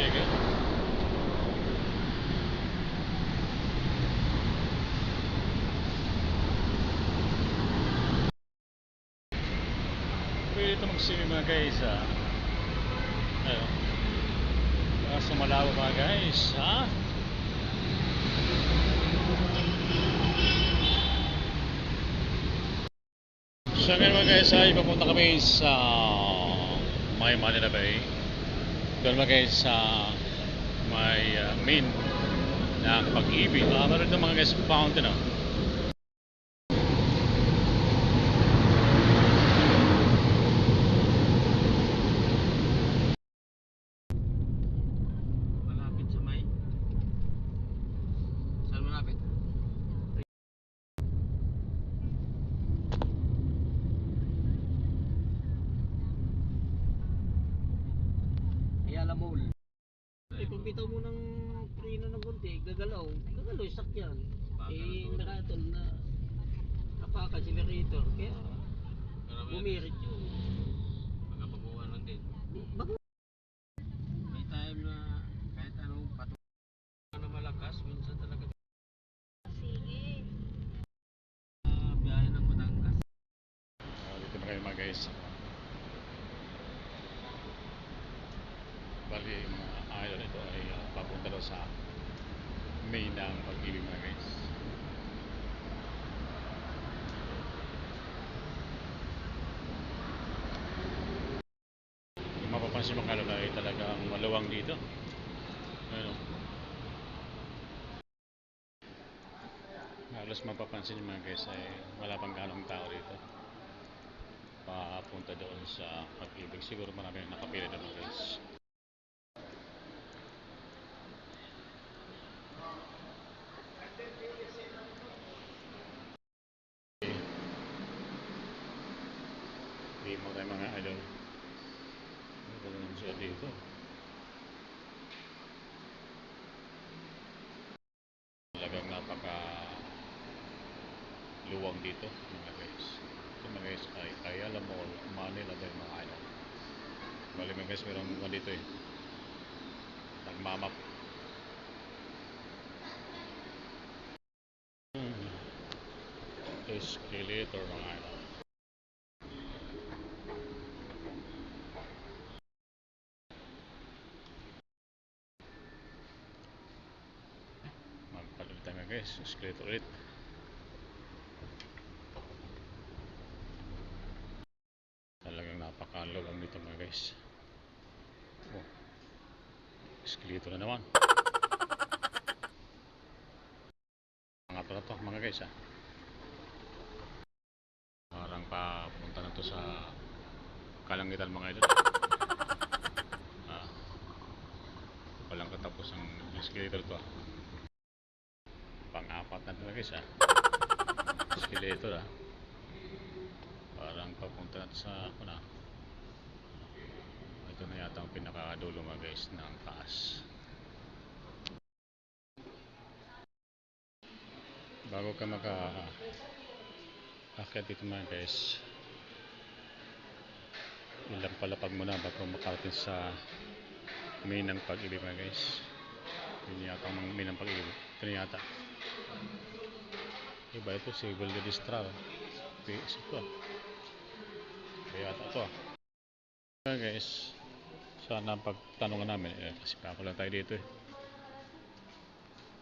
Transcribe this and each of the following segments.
Tiger. Pwede ito mag-swimming mga guys ah. Ayun. Kaso malawa mga guys ha. So ngayon mga guys ay papunta kami sa may Manila Bay. Mga guys sa may uh, main ng pag-ibig. Ah, meron doon mga guys fountain oh. Malapit sa may. Saan malapit? Ayala Mall. Eh, pag bitaw mo ng preno ng konti, gagalaw. Gagalaw yung sakyan. Eh, nakatol na Verito. Kaya, bumirit yun. Magkapabuhan lang din. Bago may time na kahit anong pato na malakas, minsan talaga Sige. uh, biyahe ng Batangas. Ah, dito na kayo mga guys. Bali, yung mga idol ito ay ah, papunta daw sa main ng pag-ibig mga guys. Yung mapapansin mo kalala ay talagang maluwang dito. Ano? Halos mapapansin mga guys ay wala pang ganong tao dito. Papunta doon sa pag-ibig. Siguro marami nakapila doon mga guys. Hindi mo tayo mga idol. Ano naman siya dito? Talagang napaka luwang dito mga guys. Ito mga guys ay Ayala Mall, Manila din mga idol. Bali mga guys, meron mga dito eh. Nagmamap. Hmm. Escalator mga idol. Mga guys, escalator ulit. Talagang napakalawang nito mga guys. Oh. Escalator na naman. Mga pala to mga guys ah. Parang papunta na to sa kalangitan mga idol. Ah. Walang katapos ang escalator to ah. Pang-apat na talaga guys ah. Parang papunta sa ako na. Ito na yata ang pinakadulo mga guys ng taas. Bago ka maka akit dito mga guys. Ilang palapag muna bago makarating sa main ng pag-ibig mga guys. Yun yata ang main ng pag-ibig. Ito yata. Iba ito si Golden Distra. PS ito. Kaya ito to ah. Okay guys. Sana pagtanungan namin. Eh, kasi kako lang tayo dito eh.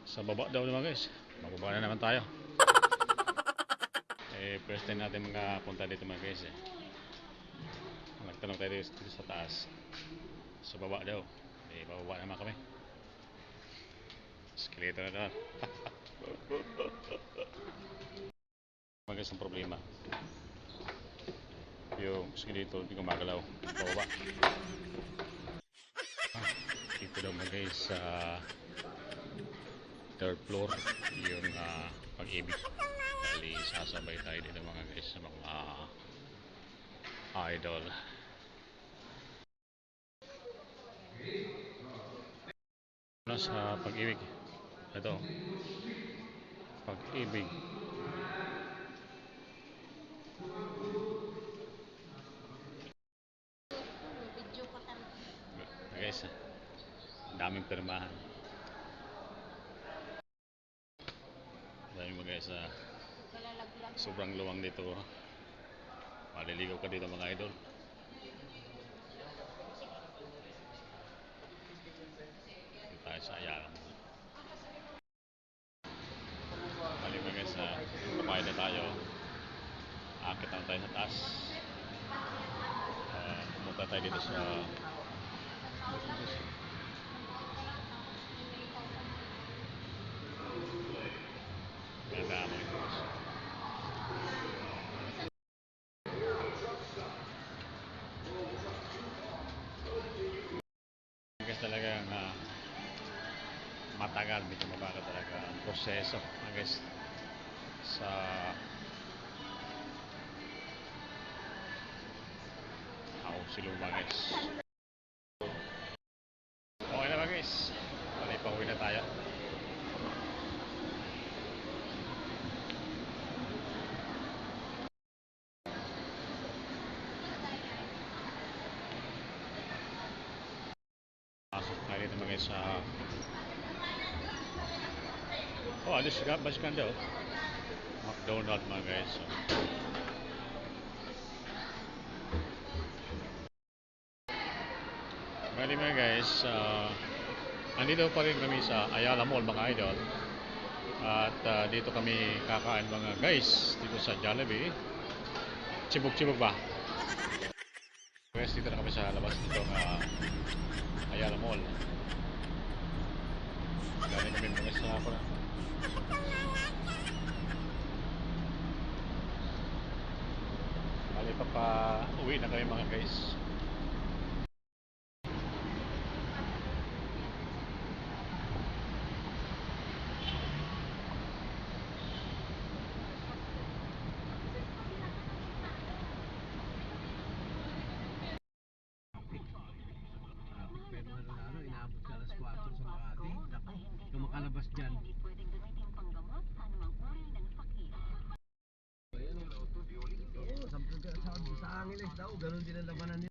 Sa baba daw naman guys. Mababa na naman tayo. Eh, first time natin mga punta dito mga guys eh. Nagtanong tayo dito sa taas. Sa baba daw. Eh, bababa naman kami. Escalator na naman. Mga guys, ang problema. Yung escalator, hindi gumagalaw. Pababa. Ah, Dito mga guys sa third floor yung ah, pag-ibig. Bali, sasabay tayo dito mga guys sa mga idol. Ano sa pag-ibig? Ito. Pag-ibig. Guys Daming pirmahan. Dahil mga guys, ah, sobrang luwang dito. Maliligaw ka dito mga idol. Dito tayo sa Ayala Mall. Bali mga guys, uh, kumain na tayo. Akit na tayo sa taas. Ah, pumunta tayo dito sa mo ito. Guys talagang ah, matagal, medyo mabagal talaga ang proseso guys sa ako siluma guys. Okay na ba guys? Bali pauwi na tayo. Pasok tayo dito mga guys sa oh alis ka bas ka daw. McDonald mga guys. so, Bali mga guys, ah, andito pa rin kami sa Ayala Mall mga idol. At ah, dito kami kakain mga guys, dito sa Jollibee. Chibog-chibog ba? Guys, dito na kami sa labas nito ng Ayala Mall. Galing kami mga sa ako na. Bali pa pa uwi na kami mga guys. Daw, ganun din ang labanan.